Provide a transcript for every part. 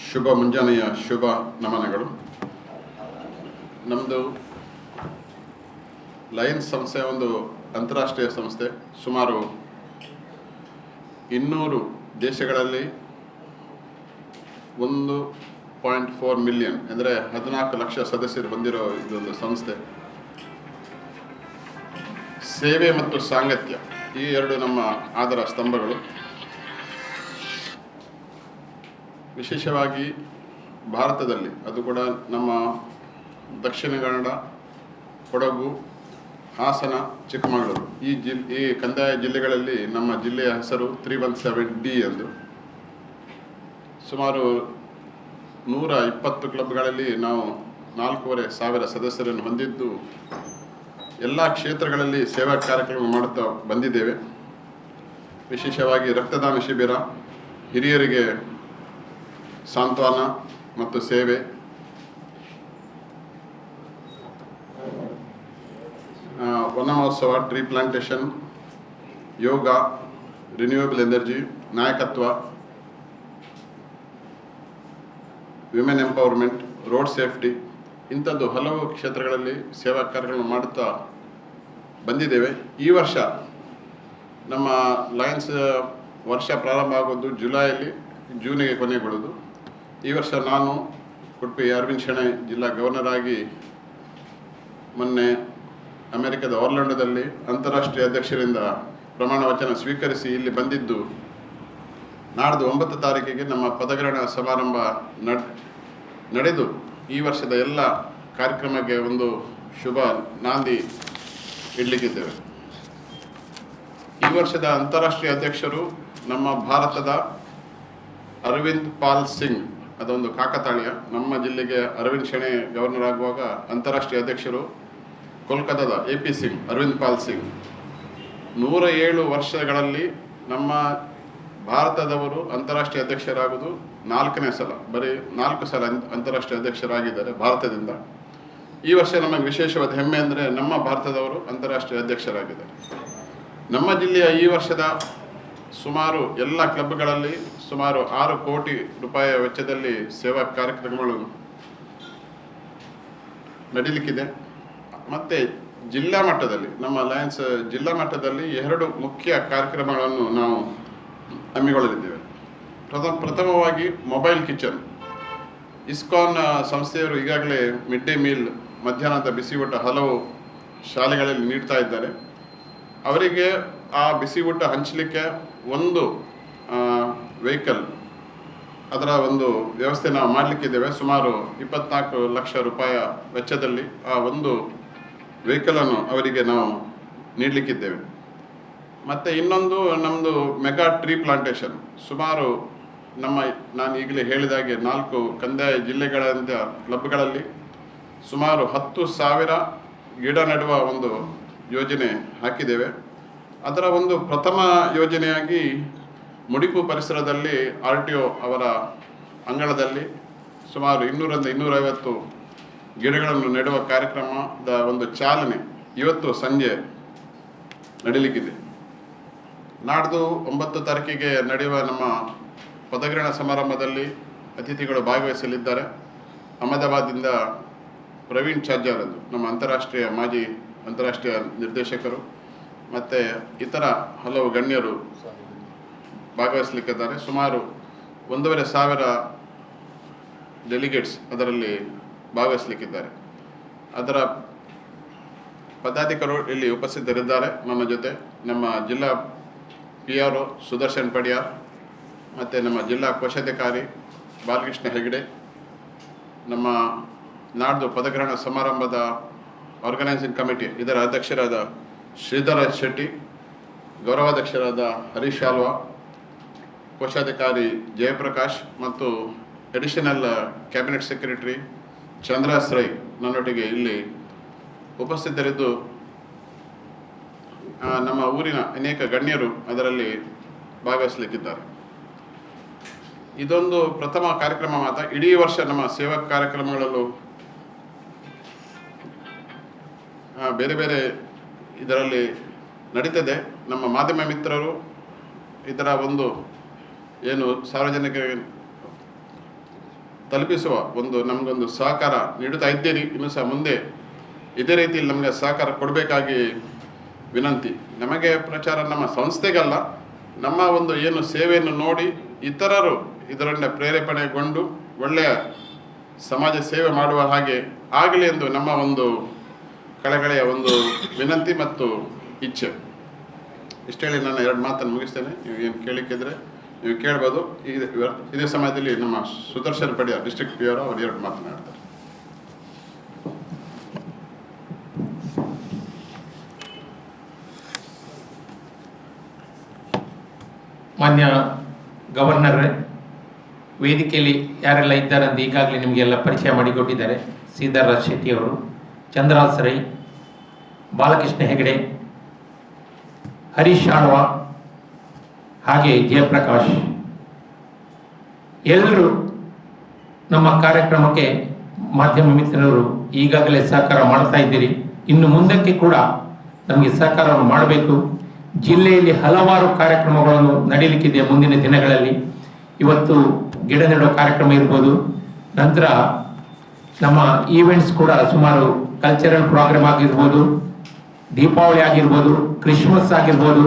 ಶುಭ ಮುಂಜಾನೆಯ ಶುಭ ನಮನಗಳು. ನಮ್ಮದು ಲಯನ್ಸ್ ಸಂಸ್ಥೆ ಒಂದು ಅಂತಾರಾಷ್ಟ್ರೀಯ ಸಂಸ್ಥೆ. ಸುಮಾರು ಇನ್ನೂರು ದೇಶಗಳಲ್ಲಿ ಒಂದು ಪಾಯಿಂಟ್ ಫೋರ್ ಮಿಲಿಯನ್, ಅಂದರೆ ಹದಿನಾಲ್ಕು ಲಕ್ಷ ಸದಸ್ಯರು ಹೊಂದಿರೋ ಇದೊಂದು ಸಂಸ್ಥೆ. ಸೇವೆ ಮತ್ತು ಸಾಂಗತ್ಯ, ಈ ಎರಡು ನಮ್ಮ ಆಧಾರ ಸ್ತಂಭಗಳು. ವಿಶೇಷವಾಗಿ ಭಾರತದಲ್ಲಿ, ಅದು ಕೂಡ ನಮ್ಮ ದಕ್ಷಿಣ ಕನ್ನಡ, ಕೊಡಗು, ಹಾಸನ, ಚಿಕ್ಕಮಗಳೂರು. ಈ ಜಿಲ್, ಈ ಕಂದಾಯ ಜಿಲ್ಲೆಗಳಲ್ಲಿ ನಮ್ಮ ಜಿಲ್ಲೆಯ ಹೆಸರು ತ್ರೀ ಒನ್ ಸೆವೆನ್ ಡಿ ಎಂದು. ಸುಮಾರು ನೂರ ಇಪ್ಪತ್ತು ಕ್ಲಬ್ಗಳಲ್ಲಿ ನಾವು ನಾಲ್ಕೂವರೆ ಸಾವಿರ ಸದಸ್ಯರನ್ನು ಹೊಂದಿದ್ದು, ಎಲ್ಲ ಕ್ಷೇತ್ರಗಳಲ್ಲಿ ಸೇವಾ ಕಾರ್ಯಕ್ರಮ ಮಾಡುತ್ತಾ ಬಂದಿದ್ದೇವೆ. ವಿಶೇಷವಾಗಿ ರಕ್ತದಾನ ಶಿಬಿರ ಹಿರಿಯರಿಗೆ ಸಾಂತ್ವನ ಮತ್ತು ಸೇವೆ. Vanamahotsava tree plantation yoga renewable energy ನಾಯಕತ್ವ ವಿಮೆನ್ ಎಂಪವರ್ಮೆಂಟ್ ರೋಡ್ ಸೇಫ್ಟಿ ಇಂಥದ್ದು ಹಲವು ಕ್ಷೇತ್ರಗಳಲ್ಲಿ ಸೇವಾ ಕಾರ್ಯಗಳನ್ನು ಮಾಡುತ್ತಾ ಬಂದಿದ್ದೇವೆ. ಈ ವರ್ಷ ನಮ್ಮ ಲಯನ್ಸ್ ವರ್ಷ ಪ್ರಾರಂಭ ಆಗೋದು ಜುಲೈಯಲ್ಲಿ, ಜೂನಿಗೆ ಕೊನೆಗೊಳ್ಳುವುದು ಈ ವರ್ಷ ನಾನು ಉಡುಪಿ ಅರವಿಂದ್ ಶೆಣೆ ಜಿಲ್ಲಾ ಗವರ್ನರ್ ಆಗಿ ಮೊನ್ನೆ ಅಮೆರಿಕದ ಆರ್ಲೆಂಡೋದಲ್ಲಿ ಅಂತಾರಾಷ್ಟ್ರೀಯ ಅಧ್ಯಕ್ಷರಿಂದ ಪ್ರಮಾಣ ವಚನ ಸ್ವೀಕರಿಸಿ ಇಲ್ಲಿ ಬಂದಿದ್ದು, ನಾಡ್ದು ಒಂಬತ್ತು ತಾರೀಕಿಗೆ ನಮ್ಮ ಪದಗ್ರಹಣ ಸಮಾರಂಭ ನಡ್, ನಡೆದು ಈ ವರ್ಷದ ಎಲ್ಲ ಕಾರ್ಯಕ್ರಮಕ್ಕೆ ಒಂದು ಶುಭ ನಾಂದಿ ಇಡ್ಲಿಕ್ಕಿದ್ದೇವೆ. ಈ ವರ್ಷದ ಅಂತಾರಾಷ್ಟ್ರೀಯ ಅಧ್ಯಕ್ಷರು ನಮ್ಮ ಭಾರತದ ಅರವಿಂದ್ ಪಾಲ್ ಸಿಂಗ್. ಅದೊಂದು ಕಾಕತಾಳೀಯ. ನಮ್ಮ ಜಿಲ್ಲೆಗೆ ಅರವಿಂದ್ ಶೆಣೆ ಗವರ್ನರ್ ಆಗುವಾಗ ಅಂತಾರಾಷ್ಟ್ರೀಯ ಅಧ್ಯಕ್ಷರು ಕೋಲ್ಕತ್ತಾದ ಎ ಪಿ ಸಿಂಗ್, ಅರವಿಂದ್ ಪಾಲ್ ಸಿಂಗ್. ನೂರ ಏಳು ವರ್ಷಗಳಲ್ಲಿ ನಮ್ಮ ಭಾರತದವರು ಅಂತಾರಾಷ್ಟ್ರೀಯ ಅಧ್ಯಕ್ಷರಾಗುವುದು ನಾಲ್ಕನೇ ಸಲ. ಬರೀ ನಾಲ್ಕು ಸಲ ಅಂತಾರಾಷ್ಟ್ರೀಯ ಅಧ್ಯಕ್ಷರಾಗಿದ್ದಾರೆ ಭಾರತದಿಂದ. ಈ ವರ್ಷ ನಮಗೆ ವಿಶೇಷವಾದ ಹೆಮ್ಮೆ ಅಂದರೆ ನಮ್ಮ ಭಾರತದವರು ಅಂತಾರಾಷ್ಟ್ರೀಯ ಅಧ್ಯಕ್ಷರಾಗಿದ್ದಾರೆ. ನಮ್ಮ ಜಿಲ್ಲೆಯ ಈ ವರ್ಷದ ಸುಮಾರು ಎಲ್ಲ ಕ್ಲಬ್ಗಳಲ್ಲಿ ಸುಮಾರು ಆರು ಕೋಟಿ ರೂಪಾಯಿಯ ವೆಚ್ಚದಲ್ಲಿ ಸೇವಾ ಕಾರ್ಯಕ್ರಮಗಳು ನಡೀಲಿಕ್ಕಿದೆ. ಮತ್ತು ಜಿಲ್ಲಾ ಮಟ್ಟದಲ್ಲಿ, ನಮ್ಮ ಅಲಯನ್ಸ್ ಜಿಲ್ಲಾ ಮಟ್ಟದಲ್ಲಿ ಎರಡು ಮುಖ್ಯ ಕಾರ್ಯಕ್ರಮಗಳನ್ನು ನಾವು ಹಮ್ಮಿಕೊಳ್ಳಲಿದ್ದೇವೆ. ಪ್ರಥಮ, ಪ್ರಥಮವಾಗಿ ಮೊಬೈಲ್ ಕಿಚನ್ ಇಸ್ಕಾನ್ ಸಂಸ್ಥೆಯವರು ಈಗಾಗಲೇ ಮಿಡ್ ಡೇ ಮೀಲ್ ಮಧ್ಯಾಹ್ನದ ಬಿಸಿ ಊಟ ಹಲವು ಶಾಲೆಗಳಲ್ಲಿ ನೀಡ್ತಾ ಇದ್ದಾರೆ. ಅವರಿಗೆ ಆ ಬಿಸಿ ಊಟ ಹಂಚಲಿಕ್ಕೆ ಒಂದು ವೆಹಿಕಲ್. ಅದರ ಒಂದು ವ್ಯವಸ್ಥೆ ನಾವು ಮಾಡಲಿಕ್ಕಿದ್ದೇವೆ. ಸುಮಾರು ಇಪ್ಪತ್ನಾಲ್ಕು ಲಕ್ಷ ರೂಪಾಯಿ ವೆಚ್ಚದಲ್ಲಿ ಆ ಒಂದು ವೆಹಿಕಲನ್ನು ಅವರಿಗೆ ನಾವು ನೀಡಲಿಕ್ಕಿದ್ದೇವೆ. ಮತ್ತು ಇನ್ನೊಂದು ನಮ್ಮದು ಮೆಗಾ ಟ್ರೀ ಪ್ಲಾಂಟೇಷನ್. ಸುಮಾರು ನಮ್ಮ ನಾನು ಈಗಲೇ ಹೇಳಿದಾಗೆ ನಾಲ್ಕು ಕಂದಾಯ ಜಿಲ್ಲೆಗಳಿಂದ ಕ್ಲಬ್ಗಳಲ್ಲಿ ಸುಮಾರು ಹತ್ತು ಸಾವಿರ ಗಿಡ ನೆಡುವ ಒಂದು ಯೋಜನೆ ಹಾಕಿದ್ದೇವೆ. ಅದರ ಒಂದು ಪ್ರಥಮ ಯೋಜನೆಯಾಗಿ ಮುಡಿಪು ಪರಿಸರದಲ್ಲಿ ಆರ್ ಟಿ ಒ ಅವರ ಅಂಗಳದಲ್ಲಿ ಸುಮಾರು ಇನ್ನೂರರಿಂದ ಇನ್ನೂರೈವತ್ತು ಗಿಡಗಳನ್ನು ನೆಡುವ ಕಾರ್ಯಕ್ರಮದ ಒಂದು ಚಾಲನೆ ಇವತ್ತು ಸಂಜೆ ನಡೀಲಿಕ್ಕಿದೆ. ನಾಡ್ದು ಒಂಬತ್ತು ತಾರೀಕಿಗೆ ನಡೆಯುವ ನಮ್ಮ ಪದಗ್ರಹಣ ಸಮಾರಂಭದಲ್ಲಿ ಅತಿಥಿಗಳು ಭಾಗವಹಿಸಲಿದ್ದಾರೆ. ಅಹಮದಾಬಾದಿಂದ ಪ್ರವೀಣ್ ಚಾರ್ಜಾರದು ನಮ್ಮ ಅಂತಾರಾಷ್ಟ್ರೀಯ ಮಾಜಿ ಅಂತಾರಾಷ್ಟ್ರೀಯ ನಿರ್ದೇಶಕರು, ಮತ್ತು ಇತರ ಹಲವು ಗಣ್ಯರು ಭಾಗವಹಿಸಲಿಕ್ಕಿದ್ದಾರೆ. ಸುಮಾರು ಒಂದೂವರೆ ಸಾವಿರ ಡೆಲಿಗೇಟ್ಸ್ ಅದರಲ್ಲಿ ಭಾಗವಹಿಸಲಿಕ್ಕಿದ್ದಾರೆ. ಅದರ ಪದಾಧಿಕಾರಿಗಳು ಇಲ್ಲಿ ಉಪಸ್ಥಿತರಿದ್ದಾರೆ. ನಮ್ಮ ಜೊತೆ ನಮ್ಮ ಜಿಲ್ಲಾ P R O Sudarshan Padiyar ಮತ್ತು ನಮ್ಮ ಜಿಲ್ಲಾ ಕೋಶಾಧಿಕಾರಿ ಬಾಲಕೃಷ್ಣ ಹೆಗಡೆ, ನಮ್ಮ ನಾಡ್ದು ಪದಗ್ರಹಣ ಸಮಾರಂಭದ ಆರ್ಗನೈಸಿಂಗ್ ಕಮಿಟಿ ಇದರ ಅಧ್ಯಕ್ಷರಾದ ಶ್ರೀಧರ ಶೆಟ್ಟಿ, ಗೌರವಾಧ್ಯಕ್ಷರಾದ ಹರೀಶ್ ಆಲ್ವಾ ಕೋಶಾಧಿಕಾರಿ ಜಯಪ್ರಕಾಶ್ ಮತ್ತು additional cabinet secretary Chandras Rai ನನ್ನೊಟ್ಟಿಗೆ ಇಲ್ಲಿ ಉಪಸ್ಥಿತರಿದ್ದು ನಮ್ಮ ಊರಿನ ಅನೇಕ ಗಣ್ಯರು ಅದರಲ್ಲಿ ಭಾಗವಹಿಸಲಿಕ್ಕಿದ್ದಾರೆ. ಇದೊಂದು ಪ್ರಥಮ ಕಾರ್ಯಕ್ರಮ ಮಾತ್ರ. ಇಡೀ ವರ್ಷ ನಮ್ಮ ಸೇವಾ ಕಾರ್ಯಕ್ರಮಗಳಲ್ಲೂ ಬೇರೆ ಬೇರೆ ಇದರಲ್ಲಿ ನಡೀತದೆ. ನಮ್ಮ ಮಾಧ್ಯಮ ಮಿತ್ರರು ಇದರ ಒಂದು ಏನು ಸಾರ್ವಜನಿಕ ತಲುಪಿಸುವ ಒಂದು ನಮಗೊಂದು ಸಹಕಾರ ನೀಡುತ್ತಾ ಇದ್ದೀರಿ ಇನ್ನು ಸಹ ಮುಂದೆ ಇದೇ ರೀತಿಯಲ್ಲಿ ನಮಗೆ ಸಹಕಾರ ಕೊಡಬೇಕಾಗಿ ವಿನಂತಿ. ನಮಗೆ ಪ್ರಚಾರ ನಮ್ಮ ಸಂಸ್ಥೆಗಲ್ಲ. ನಮ್ಮ ಒಂದು ಏನು ಸೇವೆಯನ್ನು ನೋಡಿ ಇತರರು ಇದರಿಂದ ಪ್ರೇರೇಪಣೆಗೊಂಡು ಒಳ್ಳೆಯ ಸಮಾಜ ಸೇವೆ ಮಾಡುವ ಹಾಗೆ ಆಗಲಿ ಎಂದು ನಮ್ಮ ಒಂದು ಕಳೆಗಳೆಯ ಒಂದು ವಿನಂತಿ ಮತ್ತು ಇಚ್ಛೆ. ಇಷ್ಟು ಹೇಳಿ ನಾನು ಎರಡು ಮಾತನ್ನು ಮುಗಿಸ್ತೇನೆ. ನೀವು ಏನು ಕೇಳಿಕ್ಕಿದ್ರೆ ನೀವು ಕೇಳ್ಬೋದು ಈ- ಇದೇ ಸಮಯದಲ್ಲಿ ನಮ್ಮ ಸುದರ್ಶನ್ ಪಡಿಯ ಡಿಸ್ಟ್ರಿಕ್ಟ್ ಪಿ ಅವರು ಎರಡು ಮಾತನಾಡ್ತಾರೆ ಮಾನ್ಯ ಗವರ್ನರ್, ವೇದಿಕೆಯಲ್ಲಿ ಯಾರೆಲ್ಲ ಇದ್ದಾರೆ ಅಂತ ಈಗಾಗಲೇ ನಿಮಗೆಲ್ಲ ಪರಿಚಯ ಮಾಡಿಕೊಟ್ಟಿದ್ದಾರೆ ಸೀತಾರಾಜ್ ಶೆಟ್ಟಿ ಅವರು ಚಂದ್ರಾಸ್ ರೈ, ಬಾಲಕೃಷ್ಣ ಹೆಗಡೆ, ಹರೀಶ್ ಆಳ್ವ ಹಾಗೆ ಜಯಪ್ರಕಾಶ್. ಎಲ್ಲರೂ ನಮ್ಮ ಕಾರ್ಯಕ್ರಮಕ್ಕೆ ಮಾಧ್ಯಮ ಮಿತ್ರರು ಈಗಾಗಲೇ ಸಹಕಾರ ಮಾಡ್ತಾ ಇದ್ದೀರಿ. ಇನ್ನು ಮುಂದಕ್ಕೆ ಕೂಡ ನಮಗೆ ಸಹಕಾರವನ್ನು ಮಾಡಬೇಕು. ಜಿಲ್ಲೆಯಲ್ಲಿ ಹಲವಾರು ಕಾರ್ಯಕ್ರಮಗಳನ್ನು ನಡೀಲಿಕ್ಕಿದೆ ಮುಂದಿನ ದಿನಗಳಲ್ಲಿ. ಇವತ್ತು ಗಿಡ ನೆಡುವ ಕಾರ್ಯಕ್ರಮ ಇರ್ಬೋದು. ನಂತರ ನಮ್ಮ ಈವೆಂಟ್ಸ್ ಕೂಡ ಸುಮಾರು ಕಲ್ಚರಲ್ ಪ್ರೋಗ್ರಾಮ್ ಆಗಿರ್ಬೋದು. ದೀಪಾವಳಿ ಆಗಿರ್ಬೋದು ಕ್ರಿಸ್ಮಸ್ ಆಗಿರ್ಬೋದು.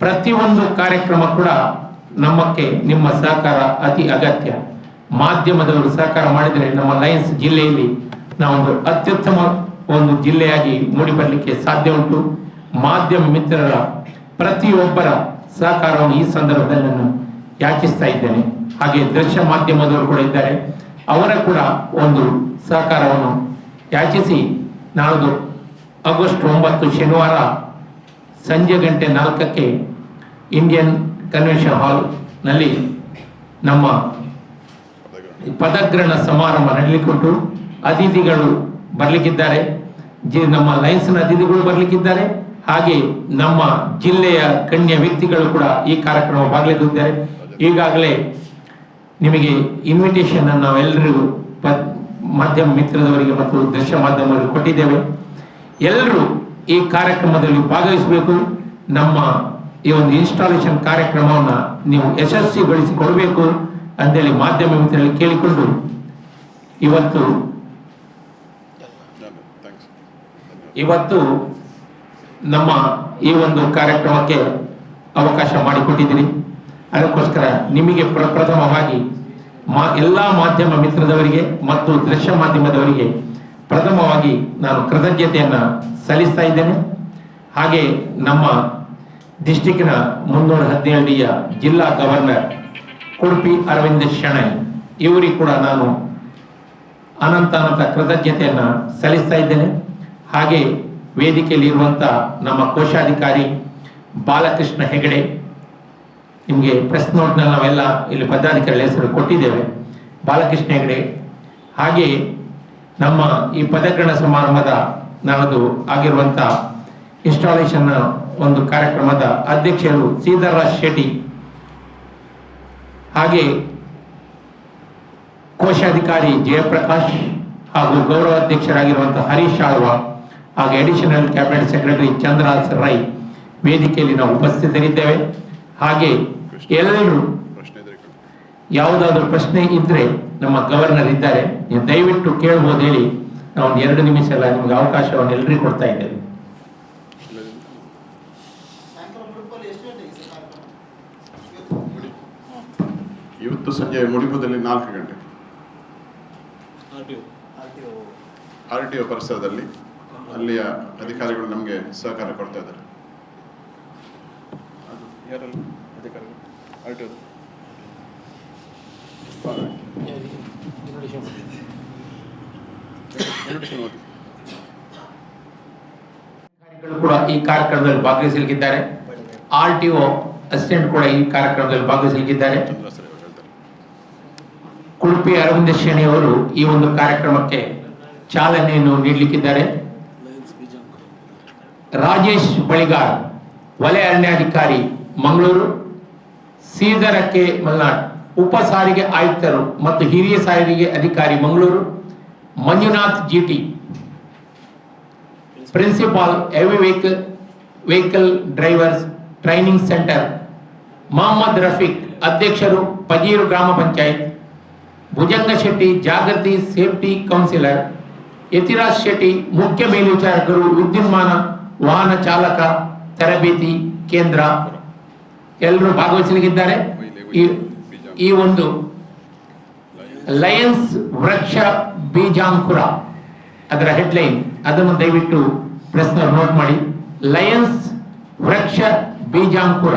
ಪ್ರತಿಯೊಂದು ಕಾರ್ಯಕ್ರಮ ಕೂಡ ನಮ್ಮಕ್ಕೆ ನಿಮ್ಮ ಸಹಕಾರ ಅತಿ ಅಗತ್ಯ. ಮಾಧ್ಯಮದವರು ಸಹಕಾರ ಮಾಡಿದರೆ ನಮ್ಮ ಲಯನ್ಸ್ ಜಿಲ್ಲೆಯಲ್ಲಿ ನಾವೊಂದು ಅತ್ಯುತ್ತಮ ಒಂದು ಜಿಲ್ಲೆಯಾಗಿ ಮೂಡಿಬರಲಿಕ್ಕೆ ಸಾಧ್ಯ ಉಂಟು. ಮಾಧ್ಯಮ ಮಿತ್ರರ ಪ್ರತಿಯೊಬ್ಬರ ಸಹಕಾರವನ್ನು ಈ ಸಂದರ್ಭದಲ್ಲಿ ನಾನು ಯಾಚಿಸ್ತಾ ಇದ್ದೇನೆ. ಹಾಗೆ ದೃಶ್ಯ ಮಾಧ್ಯಮದವರು ಕೂಡ ಇದ್ದಾರೆ. ಅವರ ಕೂಡ ಒಂದು ಸಹಕಾರವನ್ನು ಯಾಚಿಸಿ ನಾಳ್ದು ಆಗಸ್ಟ್ ಒಂಬತ್ತು ಶನಿವಾರ ಸಂಜೆ ಗಂಟೆ ನಾಲ್ಕಕ್ಕೆ ಇಂಡಿಯನ್ ಕನ್ವೆನ್ಷನ್ ಹಾಲ್ನಲ್ಲಿ ನಮ್ಮ ಪದಗ್ರಹಣ ಸಮಾರಂಭ ನಡೀಲಿಕ್ಕುಂಟು. ಅತಿಥಿಗಳು ಬರಲಿಕ್ಕಿದ್ದಾರೆ. ಜಿ, ನಮ್ಮ ಲೈನ್ಸ್ನ ಅತಿಥಿಗಳು ಬರಲಿಕ್ಕಿದ್ದಾರೆ. ಹಾಗೆ ನಮ್ಮ ಜಿಲ್ಲೆಯ ಗಣ್ಯ ವ್ಯಕ್ತಿಗಳು ಕೂಡ ಈ ಕಾರ್ಯಕ್ರಮ ಬರಲಿಕ್ಕಿದ್ದಾರೆ ಈಗಾಗಲೇ ನಿಮಗೆ ಇನ್ವಿಟೇಷನ್ ಅನ್ನು ನಾವೆಲ್ಲರಿಗೂ ಮಾಧ್ಯಮ ಮಿತ್ರದವರಿಗೆ ಮತ್ತು ದೃಶ್ಯ ಮಾಧ್ಯಮದವರಿಗೆ ಕೊಟ್ಟಿದ್ದೇವೆ. ಎಲ್ಲರೂ ಈ ಕಾರ್ಯಕ್ರಮದಲ್ಲಿ ಭಾಗವಹಿಸಬೇಕು. ನಮ್ಮ ಈ ಒಂದು ಇನ್ಸ್ಟಾಲೇಷನ್ ಕಾರ್ಯಕ್ರಮವನ್ನು ನೀವು ಯಶಸ್ವಿಗೊಳಿಸಿಕೊಡಬೇಕು ಅಂತೇಳಿ ಮಾಧ್ಯಮ ಮಿತ್ರರಲ್ಲಿ ಕೇಳಿಕೊಂಡು ಇವತ್ತು ಇವತ್ತು ನಮ್ಮ ಈ ಒಂದು ಕಾರ್ಯಕ್ರಮಕ್ಕೆ ಅವಕಾಶ ಮಾಡಿಕೊಟ್ಟಿದ್ದೀರಿ. ಅದಕ್ಕೋಸ್ಕರ ನಿಮಗೆ ಪ್ರಪ್ರಥಮವಾಗಿ ಮಾ, ಎಲ್ಲ ಮಾಧ್ಯಮ ಮಿತ್ರದವರಿಗೆ ಮತ್ತು ದೃಶ್ಯ ಮಾಧ್ಯಮದವರಿಗೆ ಪ್ರಥಮವಾಗಿ ನಾನು ಕೃತಜ್ಞತೆಯನ್ನು ಸಲ್ಲಿಸ್ತಾ ಇದ್ದೇನೆ. ಹಾಗೆ ನಮ್ಮ ಡಿಸ್ಟಿಕ್ನ ಮುನ್ನೂರ ಹದಿನೇಳಿಯ ಜಿಲ್ಲಾ ಗವರ್ನರ್ ಉಡುಪಿ ಅರವಿಂದ ಶೆಣೈ, ಇವರಿಗೆ ಕೂಡ ನಾನು ಅನಂತ ಅನಂತ ಕೃತಜ್ಞತೆಯನ್ನು ಸಲ್ಲಿಸ್ತಾ ಇದ್ದೇನೆ. ಹಾಗೆ ವೇದಿಕೆಯಲ್ಲಿ ಇರುವಂತ ನಮ್ಮ ಕೋಶಾಧಿಕಾರಿ ಬಾಲಕೃಷ್ಣ ಹೆಗಡೆ, ನಿಮಗೆ ಪ್ರೆಸ್ ನೋಟ್ನಲ್ಲಿ ನಾವೆಲ್ಲ ಇಲ್ಲಿ ಪದಾಧಿಕಾರಿಗಳ ಹೆಸರು ಕೊಟ್ಟಿದ್ದೇವೆ. ಬಾಲಕೃಷ್ಣ ಹೆಗಡೆ, ಹಾಗೆ ನಮ್ಮ ಈ ಪದಗ್ರಹಣ ಸಮಾರಂಭದ ನಾಳದು ಆಗಿರುವಂಥ ಇನ್ಸ್ಟಾಲೇಷನ್ ಒಂದು ಕಾರ್ಯಕ್ರಮದ ಅಧ್ಯಕ್ಷರು ಸೀತಾರಾಜ್ ಶೆಟ್ಟಿ. ಹಾಗೆ ಕೋಶಾಧಿಕಾರಿ ಜಯಪ್ರಕಾಶ್ ಹಾಗೂ ಗೌರವಾಧ್ಯಕ್ಷರಾಗಿರುವಂತಹ ಹರೀಶ್ ಆಳ್ವ ಹಾಗೆ additional cabinet secretary Chandrahas Rai ವೇದಿಕೆಯಲ್ಲಿ ನಾವು ಉಪಸ್ಥಿತರಿದ್ದೇವೆ. ಹಾಗೆ ಎಲ್ಲರೂ ಯಾವುದಾದ್ರೂ ಪ್ರಶ್ನೆ ಇದ್ರೆ ನಮ್ಮ ಗವರ್ನರ್ ಇದ್ದಾರೆ. ನೀವು ದಯವಿಟ್ಟು ಕೇಳ್ಬೋದು ಹೇಳಿ ನಾವು ಒಂದು ಎರಡು ನಿಮಿಷ ಎಲ್ಲ ನಿಮಗೆ ಅವಕಾಶವನ್ನು ಎಲ್ಲರಿಗೂ ಕೊಡ್ತಾ ಇದ್ದೇವೆ. ಸಾಯಂಕಾಲ ಮುಡುಪಲ್ಲಿ ಎಷ್ಟು ಗಂಟೆಗೆ ಸರ್ ಕಾರ್ಯಕ್ರಮ ಇವತ್ತು. ಸಂಜೆ ಮುಡಿಪದಲ್ಲಿ ನಾಲ್ಕು ಗಂಟೆ. R T O. ಪರಿಸರದಲ್ಲಿ ಅಲ್ಲಿಯ ಅಧಿಕಾರಿಗಳು ನಮಗೆ ಸಹಕಾರ ಕೊಡ್ತಾ ಇದ್ದಾರೆ. ಅಧಿಕಾರಿಗಳು? ಆರ್ ಟಿ ಅಧಿಕಾರಿಗಳು ಕೂಡ ಈ ಕಾರ್ಯಕ್ರಮದಲ್ಲಿ ಭಾಗವಹಿಸಲಿಕ್ಕಿದ್ದಾರೆ. ಆರ್ ಟಿ ಒ ಅಸಿಸ್ಟೆಂಟ್ ಕೂಡ ಈ ಕಾರ್ಯಕ್ರಮದಲ್ಲಿ ಭಾಗವಹಿಸಲಿಕ್ಕಿದ್ದಾರೆ. ಕುಡುಪಿ ಅರವಿಂದ ಶ್ರೇಣಿ ಅವರು ಈ ಒಂದು ಕಾರ್ಯಕ್ರಮಕ್ಕೆ ಚಾಲನೆಯನ್ನು ನೀಡಲಿಕ್ಕಿದ್ದಾರೆ. ರಾಜೇಶ್ ಬಳಿಗಾರ್, ವಲಯ ಅರಣ್ಯಾಧಿಕಾರಿ, ಮಂಗಳೂರು. ಸೀದರ ಕೆ. ಮಲ್ನಾಡ್, ಉಪ ಸಾರಿಗೆ ಆಯುಕ್ತರು ಮತ್ತು ಹಿರಿಯ ಸಾರಿಗೆ ಅಧಿಕಾರಿ, Mangaluru. Manjunath GT principal heavy vehicle vehicle drivers training centre Mohammed Rafiq ಅಧ್ಯಕ್ಷರು ಪಜೀರು ಗ್ರಾಮ ಪಂಚಾಯತ್ ಭುಜಂಗ ಶೆಟ್ಟಿ ಜಾಗೃತಿ ಸೇಫ್ಟಿ ಕೌನ್ಸಿಲರ್ ಯತಿರಾಜ್ ಶೆಟ್ಟಿ ಮುಖ್ಯ ಮೇಲ್ವಿಚಾರಕರು ವಿದ್ಯುನ್ಮಾನ ವಾಹನ ಚಾಲಕ ತರಬೇತಿ ಕೇಂದ್ರ ಎಲ್ಲರೂ ಭಾಗವಹಿಸಲಿದ್ದಾರೆ ಈ- ಈ ಒಂದು ಲಯನ್ಸ್ ವೃಕ್ಷ ಬೀಜಾಂಕುರ ಅದರ ಹೆಡ್ಲೈನ್ ಅದನ್ನು ದಯವಿಟ್ಟು ಪ್ರೆಸ್ ನೋಟ್ ಮಾಡಿ. ಲಯನ್ಸ್ ವೃಕ್ಷ ಬೀಜಾಂಕುರ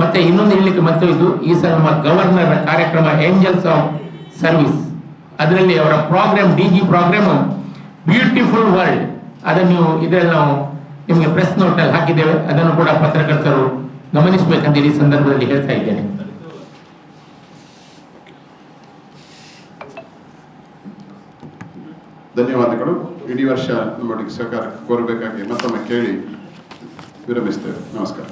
ಮತ್ತೆ ಇನ್ನೊಂದು ಹೇಳಲಿಕ್ಕೆ ಮತ್ತೆ ಇದು, ಈ ಸಲ ನಮ್ಮ ಗವರ್ನರ್ ಕಾರ್ಯಕ್ರಮ ಏಂಜಲ್ಸ್ ಆಫ್ ಸರ್ವಿಸ್ ಅದರಲ್ಲಿ ಅವರ programme D G programme beautiful world ಅದನ್ನು ಇದರಲ್ಲಿ ನಾವು ನಿಮಗೆ ಪ್ರೆಸ್ ನೋಟ್ ಅಲ್ಲಿ ಹಾಕಿದ್ದೇವೆ. ಅದನ್ನು ಕೂಡ ಪತ್ರಕರ್ತರು ಗಮನಿಸಬೇಕಂತ ಈ ಸಂದರ್ಭದಲ್ಲಿ ಹೇಳ್ತಾ ಇದ್ದೇನೆ. ಧನ್ಯವಾದಗಳು. ಇಡೀ ವರ್ಷ ನಮ್ಮೊಟ್ಟಿಗೆ ಸಹಕಾರ ಕೋರಬೇಕಾಗಿ ಮತ್ತೊಮ್ಮೆ ಕೇಳಿ ವಿರಮಿಸ್ತೇವೆ. ನಮಸ್ಕಾರ.